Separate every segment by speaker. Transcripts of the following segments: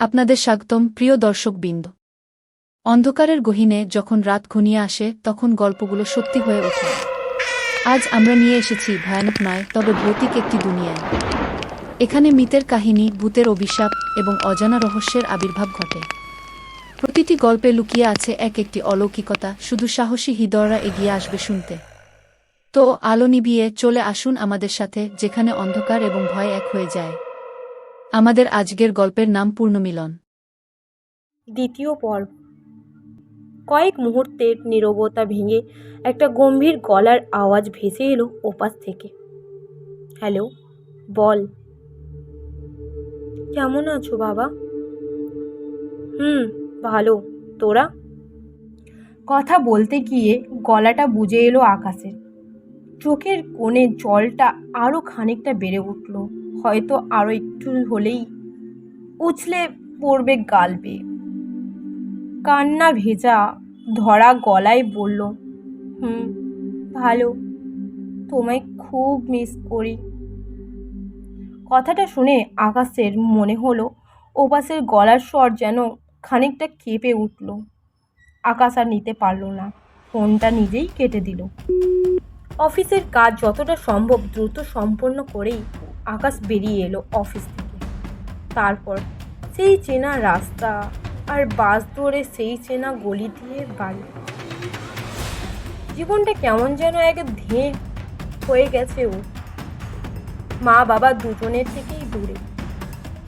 Speaker 1: আপনাদের স্বাগতম, প্রিয় দর্শকবৃন্দ। অন্ধকারের গহীনে যখন রাত ঘনিয়ে আসে, তখন গল্পগুলো সত্যি হয়ে ওঠে আজ আমরা নিয়ে এসেছি ভয়ানক নয়, তবে ভৌতিক একটি দুনিয়ায় এখানে মিতের কাহিনী, ভূতের অভিশাপ এবং অজানা রহস্যের আবির্ভাব ঘটে। প্রতিটি গল্পে লুকিয়ে আছে এক একটি অলৌকিকতা, শুধু সাহসী হৃদয়রা এগিয়ে আসবে শুনতে। তো আলো নিবিয়ে চলে আসুন আমাদের সাথে, যেখানে অন্ধকার এবং ভয় এক হয়ে যায়। আমাদের আজকের গল্পের নাম পূর্ণমিলন।
Speaker 2: দ্বিতীয় পর্ব। কয়েক মুহূর্তের নীরবতা ভেঙে একটা গম্ভীর গলার আওয়াজ ভেসে এলো ওপাশ থেকে। হ্যালো বল। কেমন আছো বাবা? হুম ভালো। তোরা? কথা বলতে গিয়ে গলাটা বুঝে এলো আকাশের। চোখের কোণে জলটা আরও খানিকটা বেড়ে উঠল। হয়তো আরও একটু হলেই উছলে পড়বে গাল বেয়ে কান্না ভেজা ধরা গলায় বলল, হুম, ভালো। তোমায় খুব মিস করি। কথাটা শুনে আকাশের মনে হলো ওপাশের গলার স্বর যেন খানিকটা কেঁপে উঠল। আকাশ আর নিতে পারল না। ফোনটা নিজেই কেটে দিল। অফিসের কাজ যতটা সম্ভব দ্রুত সম্পন্ন করেই আকাশ বেরিয়ে এলো অফিস থেকে। তারপর সেই চেনা রাস্তা আর বাস ধরে সেই চেনা গলি দিয়ে বাড়ি। জীবনটা কেমন যেন এক ধেয়ে হয়ে গেছে ও মা বাবা দুজনের থেকেই দূরে।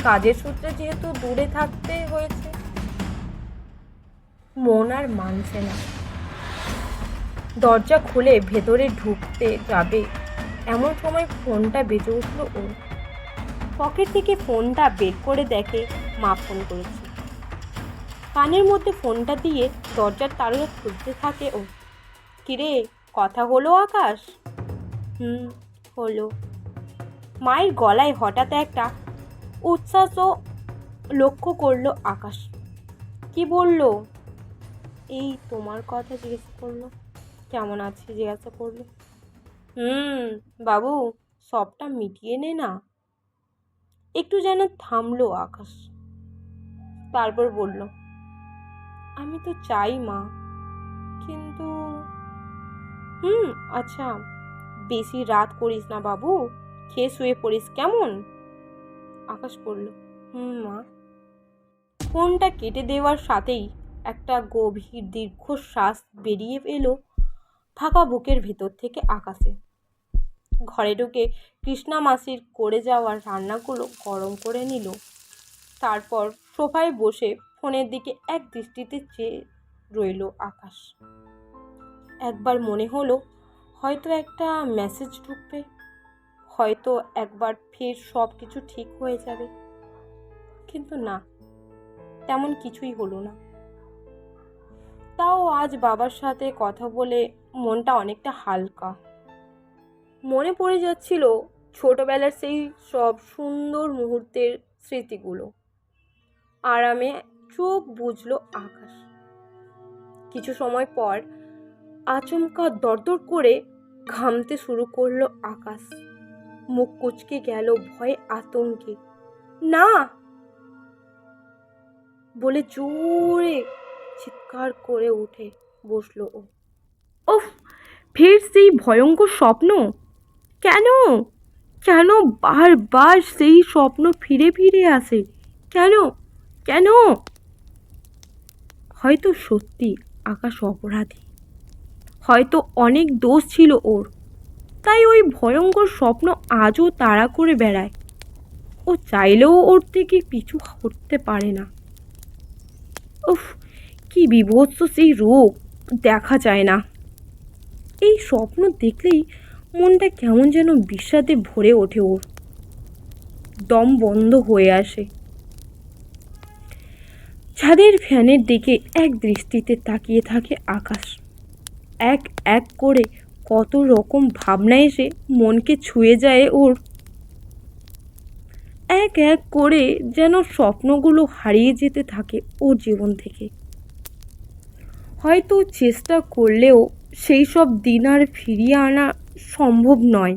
Speaker 2: কাজের সূত্রে যেহেতু দূরে থাকতে হয়েছে, মন আর মানছে না। দরজা খুলে ভেতরে ঢুকতে যাবে। এমন সময় ফোনটা বেজে উঠল ওর। পকেট থেকে ফোনটা বের করে দেখে মা ফোন করেছে। কানের মধ্যে ফোনটা দিয়ে দরজার তারুয়া খুলতে থাকে ও। কিরে, কথা হলো আকাশ? হুম, হলো। মায়ের গলায় হঠাৎ একটা উচ্ছ্বাসও লক্ষ্য করল আকাশ। কি বলল? এই তোমার কথা জিজ্ঞেস করল। কেমন আছে জিজ্ঞাসা করল। হুম, বাবু, সবটা মিটিয়ে নে না। একটু যেন থামলো আকাশ। তারপর বলল, আমি তো চাই মা, কিন্তু হুম আচ্ছা বেশি রাত করিস না বাবু, খেয়ে শুয়ে পড়িস কেমন? আকাশ বলল, হুম মা। ফোনটা কেটে দেওয়ার সাথেই একটা গভীর দীর্ঘশ্বাস বেরিয়ে এলো। ফাঁকা বুকের ভিতর থেকে আকাশে। ঘরে ঢুকে কৃষ্ণা মাসির করে যাওয়ার রান্নাগুলো গরম করে নিল। তারপর সোফায় বসে ফোনের দিকে এক দৃষ্টিতে চেয়ে রইল আকাশ। একবার মনে হলো, হয়তো একটা মেসেজ ঢুকবে, হয়তো একবার ফের সব কিছু ঠিক হয়ে যাবে। কিন্তু না, তেমন কিছুই হলো না। তাও আজ বাবার সাথে কথা বলে মনটা অনেকটা হালকা। মনে পড়ে যাচ্ছিল ছোটবেলার সেই সব সুন্দর মুহূর্তের স্মৃতিগুলো। আরামে চোখ বুঝলো আকাশ। কিছু সময় পর আচমকা দরদর করে ঘামতে শুরু করল আকাশ। মুখ কুচকে গেল ভয়ে আতঙ্কে। না! বলে জোরে চিৎকার করে উঠে বসল ও। ওফ ফের সেই ভয়ঙ্কর স্বপ্ন? কেন? কেন বারবার সেই স্বপ্ন ফিরে ফিরে আসে? কেন? কেন? হয়তো সত্যি আকাশ অপরাধী। হয়তো অনেক দোষ ছিল ওর। তাই ওই ভয়ঙ্কর স্বপ্ন আজও তাড়া করে বেড়ায়। ও চাইলেও ওর থেকে পিছু হটতে পারে না। উফ কি বিভৎস সেই রোগ দেখা যায় না। এই স্বপ্ন দেখলেই মনটা কেমন যেন বিষাদে ভরে ওঠে ওর। দম বন্ধ হয়ে আসে। ছাদের ফ্যানের দিকে এক দৃষ্টিতে তাকিয়ে থাকে আকাশ। এক এক করে কত রকম ভাবনা এসে মনকে ছুঁয়ে যায় ওর। এক এক করে যেন স্বপ্নগুলো হারিয়ে যেতে থাকে ওর জীবন থেকে। হয়তো চেষ্টা করলেও সেই সব দিন আর ফিরিয়ে আনা সম্ভব নয়।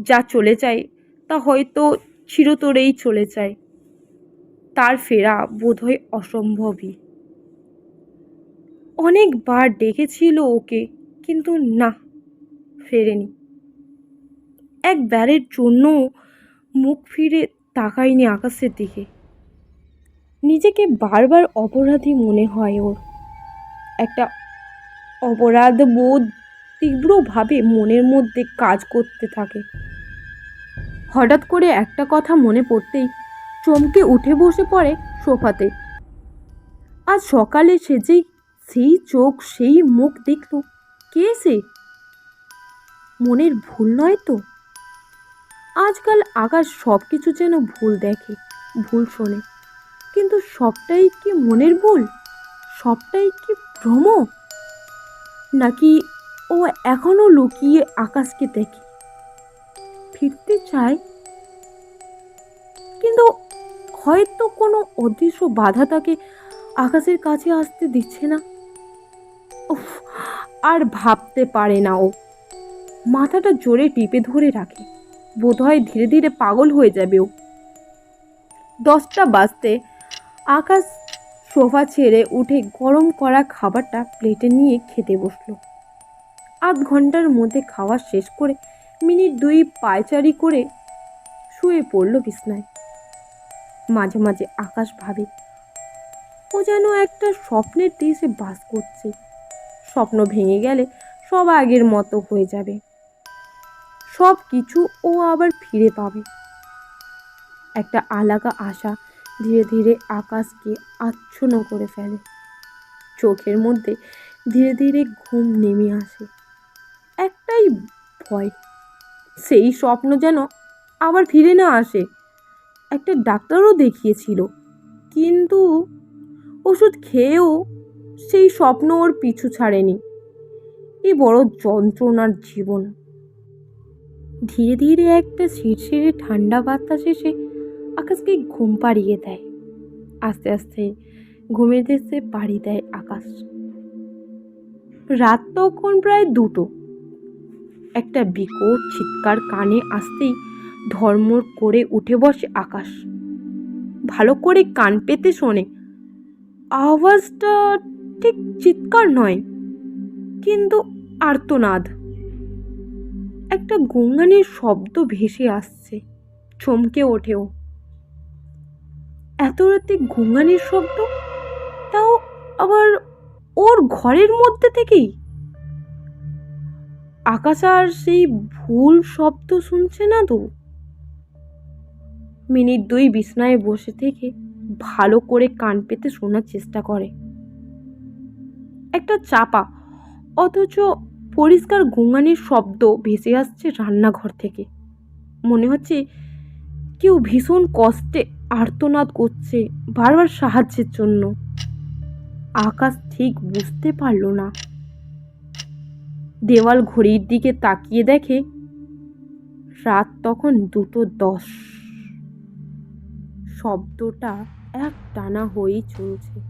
Speaker 2: যা চলে যায়, তা হয়তো চিরতরেই চলে যায়। তার ফেরা বোধহয় অসম্ভবই। অনেকবার ডেকেছিল ওকে, কিন্তু না, ফেরেনি। একবারের জন্য মুখ ফিরে তাকায়নি আকাশের দিকে। নিজেকে বারবার অপরাধী মনে হয় ওর। একটা অপরাধ বোধ তীব্রভাবে মনের মধ্যে কাজ করতে থাকে। হঠাৎ করে একটা কথা মনে পড়তেই চমকে উঠে বসে পড়ে সোফাতে। আজ সকালে সে যেই সেই চোখ, সেই মুখ দেখল। কে সে? মনের ভুল নয় তো? আজকাল আকাশ সব কিছু যেন ভুল দেখে, ভুল শোনে। কিন্তু সবটাই কি মনের ভুল? সবটাই কি ভ্রম? নাকি ও এখনও লুকিয়ে আকাশকে দেখে? ফিরতে চায়? কিন্তু হয়তো কোনো অদৃশ্য বাধা তাকে আকাশের কাছে আসতে দিচ্ছে না। উফ, আর ভাবতে পারে না ও। মাথাটা জোরে টিপে ধরে রাখে। বোধহয় ধীরে ধীরে পাগল হয়ে যাবে ও। দশটা বাজতে আকাশ সোফা ছেড়ে উঠে গরম করা খাবারটা প্লেটে নিয়ে খেতে বসল। আধ ঘণ্টার মধ্যে খাওয়া শেষ করে মিনিট দুই পায়চারি করে শুয়ে পড়ল বিছনায়। মাঝে মাঝে আকাশ ভাবে, ও যেন একটা স্বপ্নের দেশে বাস করছে। স্বপ্ন ভেঙে গেলে সব আগের মতো হয়ে যাবে। সব কিছু ও আবার ফিরে পাবে। একটা আলাদা আশা ধীরে ধীরে আকাশকে আচ্ছন্ন করে ফেলে। চোখের মধ্যে ধীরে ধীরে ঘুম নেমে আসে। একটাই ভয়, সেই স্বপ্ন যেন আবার ফিরে না আসে। একটা ডাক্তারও দেখিয়েছিল, কিন্তু ওষুধ খেয়েও সেই স্বপ্ন ওর পিছু ছাড়েনি। এ বড় যন্ত্রণার জীবন। ধীরে ধীরে একটা শিরশিরে ঠান্ডা বাতাস এসে আকাশকে ঘুম পাড়িয়ে দেয়। আস্তে আস্তে ঘুমের দেশে পাড়ি দেয় আকাশ। রাত তখন প্রায় দুটো। একটা বিকট চিৎকার কানে আসতেই ধর্মর করে উঠে বসে আকাশ। ভালো করে কান পেতে শোনে। আওয়াজটা ঠিক চিৎকার নয়, কিন্তু আর্তনাদ। একটা গঙ্গানির শব্দ ভেসে আসছে, চমকে ওঠেও। এত রাতে গঙ্গানির শব্দ? তাও আবার ওর ঘরের মধ্যে থেকেই? আকাশ আর সেই ভুল শব্দ শুনছে না তো? মিনিট দুই বিছনায় বসে থেকে ভালো করে কান পেতে শোনার চেষ্টা করে। একটা চাপা, অথচ পরিষ্কার গুঙানির শব্দ ভেসে আসছে রান্নাঘর থেকে। মনে হচ্ছে কেউ ভীষণ কষ্টে আর্তনাদ করছে বারবার সাহায্যের জন্য। আকাশ ঠিক বুঝতে পারল না। দেওয়াল ঘড়ির দিকে তাকিয়ে দেখে রাত তখন দুটো দশ। শব্দটা এক টানা হয়েই চলছে।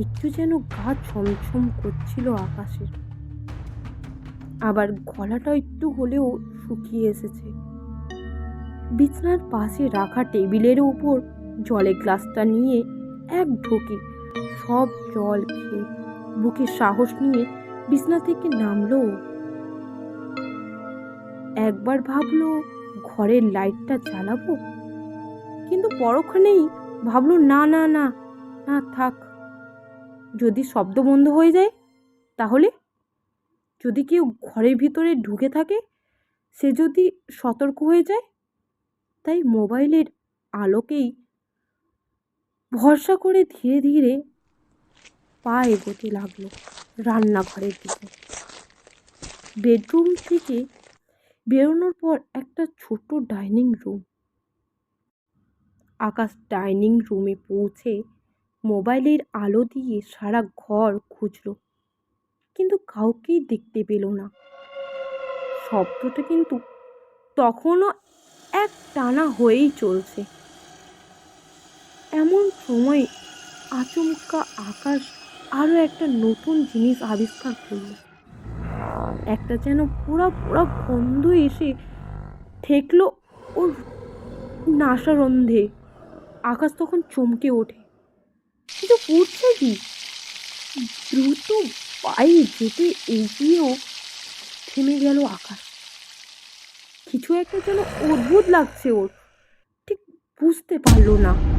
Speaker 2: একটু যেন গা ছমছম করছিল আকাশের। আবার গলাটা একটু হলেও শুকিয়ে এসেছে। বিছনার পাশে রাখা টেবিলের উপর জলের গ্লাসটা নিয়ে এক ঢোকে। সব জল খেয়ে বুকে সাহস নিয়ে বিছনা থেকে নামলো। একবার ভাবলো, ঘরের লাইটটা জ্বালাবো? কিন্তু পরক্ষণেই ভাবলো, না না না না, থাক। যদি শব্দ বন্ধ হয়ে যায়, তাহলে? যদি কেউ ঘরের ভিতরে ঢুকে থাকে, সে যদি সতর্ক হয়ে যায় তাই মোবাইলের আলোকেই ভরসা করে ধীরে ধীরে পা এগোতে লাগল রান্নাঘরের দিকে। বেডরুম থেকে বেরোনোর পর একটা ছোট ডাইনিং রুম। আকাশ ডাইনিং রুমে পৌঁছে মোবাইলের আলো দিয়ে সারা ঘর খুঁজলো, কিন্তু কাউকেই দেখতে পেল না। শব্দটা কিন্তু তখনও এক টানা হয়েই চলছে। এমন সময় আচমকা আকাশ আরও একটা নতুন জিনিস আবিষ্কার করল। একটা যেন পুরা পুরা গন্ধ এসে ঠেকলো ওর নাসারন্ধে। আকাশ তখন চমকে ওঠে। কিন্তু করছে কি? দ্রুত পায়ে যেতে এগিয়েও থেমে গেল আকাশ। কিছু একটা যেন অদ্ভুত লাগছে ওর। ঠিক বুঝতে পারল না।